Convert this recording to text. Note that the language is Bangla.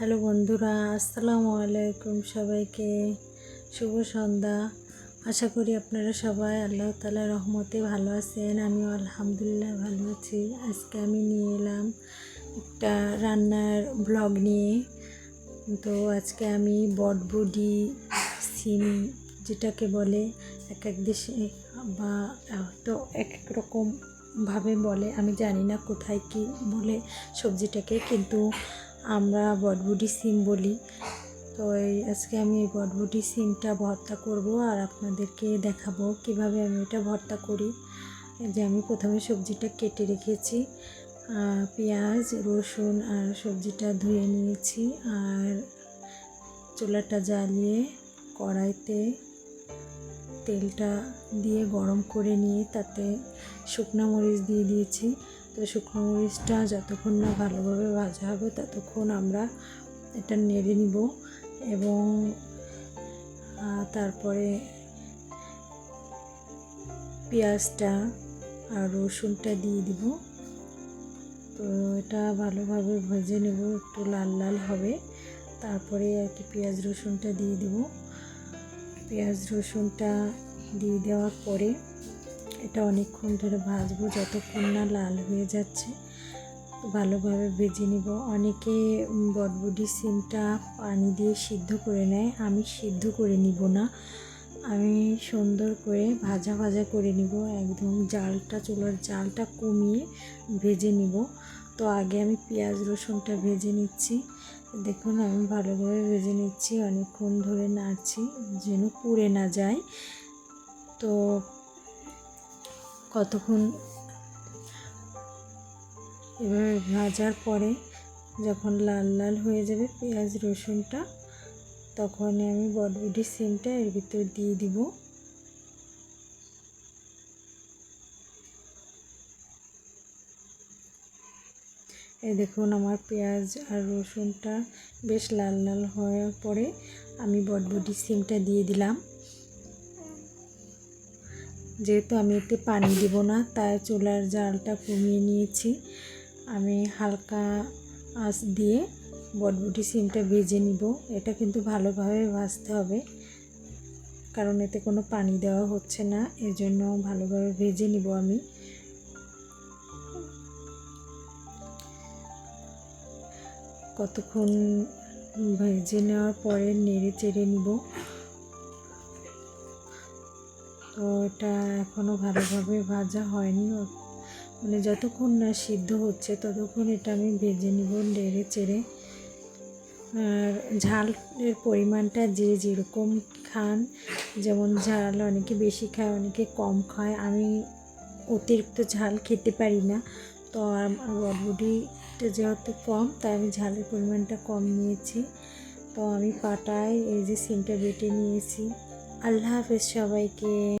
হ্যালো বন্ধুরা, আসসালামু আলাইকুম সবাইকে। শুভ সন্ধ্যা। আশা করি আপনারা সবাই আল্লাহ তালা রহমতে ভালো আছেন। আমিও আলহামদুলিল্লাহ ভালো আছি। আজকে আমি নিয়ে এলাম একটা রান্নার ব্লগ নিয়ে। তো আজকে আমি বটবডি, সিম যেটাকে বলে, এক এক দেশে বা তো এক এক রকম ভাবে বলে। আমি জানি না কোথায় কি বলে সবজিটাকে, কিন্তু আমরা বটবুটি সিম বলি। তো এই আজকে আমি এই বটবুটি সিমটা ভর্তা করব আর আপনাদেরকে দেখাবো কীভাবে আমি এটা ভর্তা করি। যে আমি প্রথমে সবজিটা কেটে রেখেছি পেঁয়াজ, রসুন আর সবজিটা ধুয়ে নিয়েছি আর চুলাটা জ্বালিয়ে কড়াইতে তেলটা দিয়ে গরম করে নিয়ে তাতে শুকনো মরিচ দিয়ে দিয়েছি। তো শুকনো মরিচটা যতক্ষণ না ভালোভাবে ভাজা হবে ততক্ষণ আমরা এটা নেড়ে নিব এবং তারপরে পেঁয়াজটা আর রসুনটা দিয়ে দিব। তো এটা ভালোভাবে ভেজে নেব, একটু লাল লাল হবে। তারপরে আর কি পেঁয়াজ রসুনটা দিয়ে দেব। পেঁয়াজ রসুনটা দিয়ে দেওয়ার পরে এটা অনেকক্ষণ ধরে ভাজবো, যতক্ষণ না লাল হয়ে যাচ্ছে। ভালোভাবে ভেজে নিব। অনেকে বটবডি সিমটা পানি দিয়ে সিদ্ধ করে নেয়। আমি সিদ্ধ করে নিব না। আমি সুন্দর করে ভাজা ভাজা করে নিব। একদম জালটা, চুলার জালটা কমিয়ে ভেজে নিব। তো আগে আমি পেঁয়াজ রসুনটা ভেজে নিচ্ছি। দেখুন, আমি ভালোভাবে ভেজে নিচ্ছি। অনেকক্ষণ ধরে নাড়ছি যেন পুড়ে না যায়। তো কতক্ষণ? এভাবে ভাজার পরে যখন লাল লাল হয়ে যাবে পেঁয়াজ, রসুনটা, তখন আমি বটবুটি সিমটা এর ভিতর দিয়ে দিব। এই দেখুন আমার পেঁয়াজ আর রসুনটা বেশ লাল লাল হওয়ার পরে আমি বটবুটি সিমটা দিয়ে দিলাম। যেহেতু আমি এতে পানি দেব না, তাই চুলার জালটা কমিয়ে নিয়েছি। আমি হালকা আঁচ দিয়ে বটবুটি সিমটা ভেজে নিব। এটা কিন্তু ভালোভাবে ভাজতে হবে, কারণ এতে কোনো পানি দেওয়া হচ্ছে না, এজন্য ভালোভাবে ভেজে নিব আমি। কতক্ষণ ভেজে নেওয়ার পরে নেড়ে চেড়ে নিব। তো এটা এখনও ভালোভাবে ভাজা হয়নি। মানে যতক্ষণ না সিদ্ধ হচ্ছে ততক্ষণ এটা আমি ভেজে নিব নেড়ে চেড়ে। আর ঝালের পরিমাণটা যে যেরকম খান, যেমন ঝাল অনেকে বেশি খায়, অনেকে কম খায়। আমি অতিরিক্ত ঝাল খেতে পারি না। তো আমার বটবুটিটা যেহেতু কম, তাই আমি ঝালের পরিমাণটা কম নিয়েছি। তো আমি পাটায় এই যে সিমটা বেটে নিয়েছি। আল্লাহ হাফেজ সবাইকে।